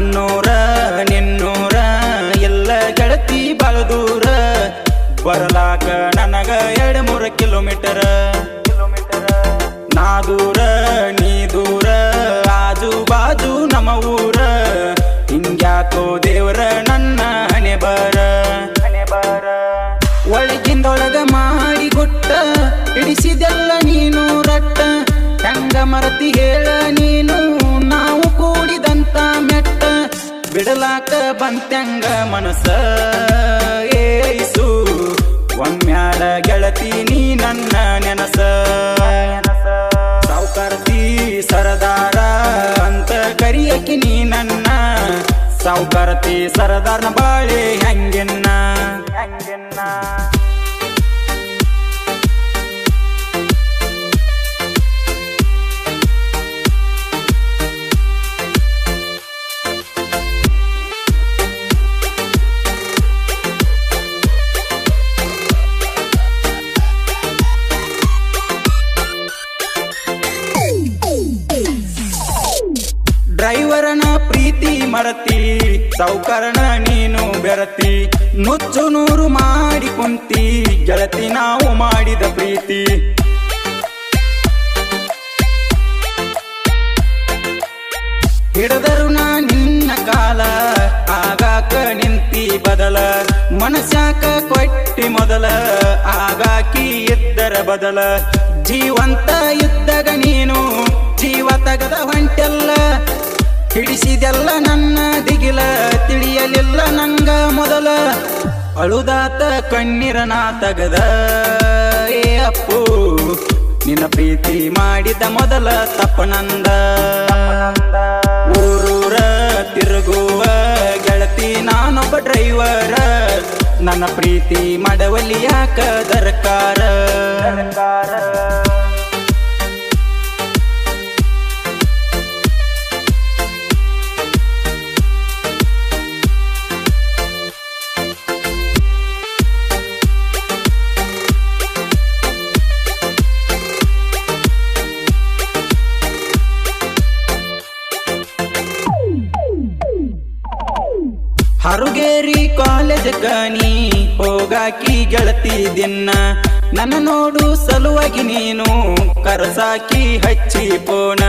ನನ್ನೂರ, ನಿನ್ನೋರ, ಎಲ್ಲ ಗೆಳತಿ ಬಾಳ ದೂರ. ಬರಲಾಕ ನನಗ ಎರಡು ಮೂರ ಕಿಲೋಮೀಟರ್. ನಾ ದೂರ, ನೀ ದೂರ, ಆಜು ಬಾಜು ನಮ್ಮ ಊರ. ಹಿಂಗ್ಯಾಕೋ ದೇವರ ನನ್ನ ಹಣೆ ಬರ. ಹಣೆ ಬರ ಒಳಗಿಂದೊಳಗ ಮಾಡಿ ಕೊಟ್ಟ ಇಡಿಸಿದೆಲ್ಲ ನೀನು ರಟ್ಟ. ಹೆಂಗ ಮರತಿ ಹೇಳ ನೀನು ಬಂತ್ಯಂಗ ಮನಸ ಏಸು ಒಮ್ಮ್ಯಾಡ ಗೆಳತಿ ನೀ ನನ್ನ ನೆನಸ. ಸಾವುಕಾರತಿ ಸರದಾರ ಅಂತ ಕರಿಯಕಿ ನೀ ನನ್ನ. ಸಾವುಕಾರತಿ ಸರದಾರನ ಬಾಳೆ ಹೆಂಗೆನ್ನ ಹೆಂಗೆನ್ನ? ಪ್ರೀತಿ ಸೌಕರ್ಣ ನೀನು ಬೆರತಿ. ನುಚ್ಚು ನೂರು ಮಾಡಿ ಕುಂತಿ, ಗೆಳತಿ ನಾವು ಮಾಡಿದ ಪ್ರೀತಿ. ಹಿಡದರು ನಾ ನಿನ್ನ ಕಾಲ, ಆಗಾಕ ನಿಂತಿ ಬದಲ. ಮನಸ್ಯಾಕ ಕೊಟ್ಟಿ ಮೊದಲ, ಆಗಾಕಿ ಇದ್ದರ ಬದಲ. ಜೀವಂತ ಹಿಡಿಸಿದೆಲ್ಲ ನನ್ನ ದಿಗಿಲ, ತಿಳಿಯಲಿಲ್ಲ ನಂಗ ಮೊದಲ. ಅಳುದಾತ ಕಣ್ಣೀರನ ತಗದ. ಏ ಅಪ್ಪು, ನಿನ್ನ ಪ್ರೀತಿ ಮಾಡಿದ ಮೊದಲ ತಪ್ಪನಂದ. ಊರೂರ ತಿರುಗುವ ಗೆಳತಿ, ನಾನೊಬ್ಬ ಡ್ರೈವರ. ನನ್ನ ಪ್ರೀತಿ ಮಾಡವಲಿ ಯಾಕ ದರ್ಕಾರ? ಹರುಗೇರಿ ಕಾಲೇಜ್ ನೀ ಹೋಗಾಕಿ ಗೆಳತಿ ದಿನ್ನ ನನ್ನ ನೋಡು ಸಲುವಾಗಿ ನೀನು, ಕರಸಾಕಿ ಹಚ್ಚಿ ಪೋಣ.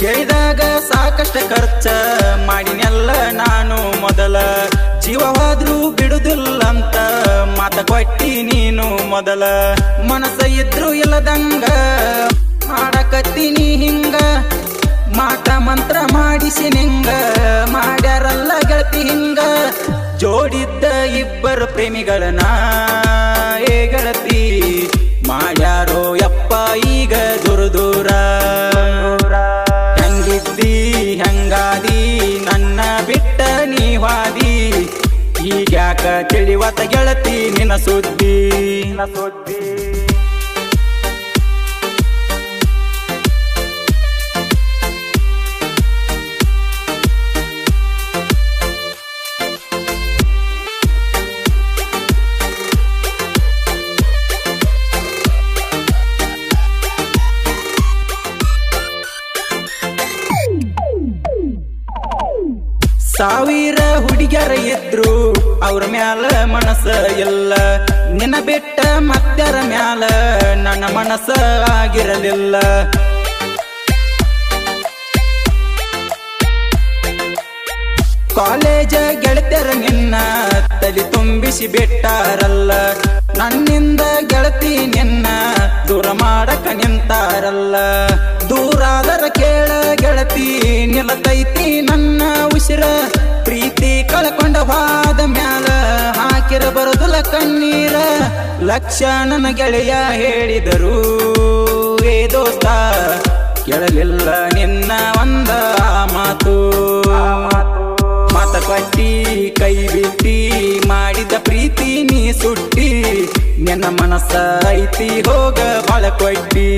ಕೇಳಿದಾಗ ಸಾಕಷ್ಟ ಖರ್ಚ, ಮಾಡಿನೆಲ್ಲ ನಾನು ಮೊದಲ. ಜೀವವಾದ್ರೂ ಬಿಡುದಿಲ್ಲಂತ, ಮಾತ ಕೊಟ್ಟಿ ನೀನು ಮೊದಲ. ಮನಸ್ಸ ಇದ್ರೂ ಇಲ್ಲದಂಗ, ಮಾಡಕತ್ತೀನಿ ಹಿಂಗ. ಮಾಟ ಮಂತ್ರ ಮಾಡಿಸಿ ನಿಂಗ, ಮಾಡ್ಯಾರಲ್ಲ ಗೆಳತಿ ಹಿಂಗ. ಜೋಡಿದ್ದ ಇಬ್ಬರು ಪ್ರೇಮಿಗಳನ್ನ ಏ ಗೆಳತಿ, ಮಾಡ್ಯಾರೋ ಯಪ್ಪ ಈಗ ದೂರ ದೂರ. ಹೆಂಗಿದ್ದಿ, ಹೆಂಗಾದಿ, ನನ್ನ ಬಿಟ್ಟ ನೀವಾದಿ ಈಗ್ಯಾಕ ತಿಳಿವತ ಗೆಳತಿ ನಿನ್ನ ಸುದ್ದಿ ನಿನ್ನ ಸುದ್ದಿ? ಸಾವಿರ ಹುಡುಗಿಯರ ಇದ್ರು, ಅವ್ರ ಮ್ಯಾಲ ಮನಸ್ಸ ಇಲ್ಲ. ನಿನ್ನ ಬಿಟ್ಟ ಮತ್ತರ ಮ್ಯಾಲ ನನ್ನ ಮನಸ್ಸ ಆಗಿರಲಿಲ್ಲ. ಕಾಲೇಜ ಗೆಳತಿಯರ ನಿನ್ನ ತಲೆ ತುಂಬಿಸಿ ಬಿಟ್ಟಾರಲ್ಲ. ನನ್ನಿಂದ ಗೆಳತಿ ನಿನ್ನ ದೂರ ಮಾಡಕ ನಿಂತಾರಲ್ಲ. ದೂರಾದರ ಕೇಳ ಗೆಳತಿ ನಿಲತೈತಿ ಕಳ್ಕೊಂಡ ವಾದ ಮ್ಯಾಲ ಹಾಕಿರ ಬರೋದಿಲ್ಲ ಕಣ್ಣೀರ. ಲಕ್ಷಣನ ಗೆಳೆಯ ಹೇಳಿದರು, ಏ ದೋಸ್ತ, ಕೇಳಲಿಲ್ಲ ನಿನ್ನ ಒಂದ ಮಾತು ಮಾತ. ಕೊಟ್ಟಿ ಕೈ ಬಿಟ್ಟಿ, ಮಾಡಿದ ಪ್ರೀತಿ ನೀ ಸುಟ್ಟಿ. ನಿನ್ನ ಮನಸ್ಸ ಐತಿ, ಹೋಗ ಬಾಳ ಕೊಟ್ಟಿ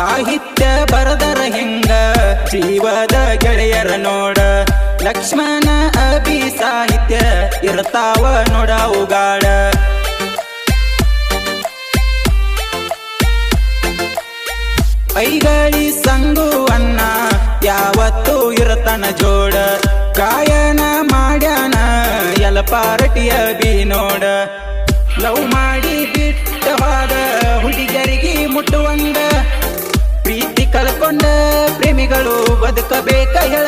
ಸಾಹಿತ್ಯ ಬರದರ ಹೆಂಗ? ಜೀವದ ಗೆಳೆಯರ ನೋಡ. ಲಕ್ಷ್ಮಣ ಅಭಿ ಸಾಹಿತ್ಯ ಇರ್ತಾವ ನೋಡ ಉಗಾಡ. ಐಗಳಿ ಸಂಗು ಅನ್ನ ಯಾವತ್ತೂ ಇರತನ ಜೋಡ. ಗಾಯನ ಮಾಡ್ಯಾನ ಎಲಪಾರಟಿಯ ಬಿ ನೋಡ. ಲವ್ ಪ್ರೇಮಿಗಳು ಬದುಕಬೇಕ ಹೇಳ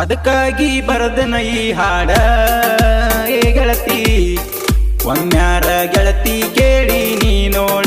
ಅದಕ್ಕಾಗಿ ಬರದನ ಈ ಹಾಡ. ಏ ಗೆಳತಿ ಒಮ್ಮ್ಯಾರ ಗೆಳತಿ ಕೇಳಿ ನೀ ನೋಡ.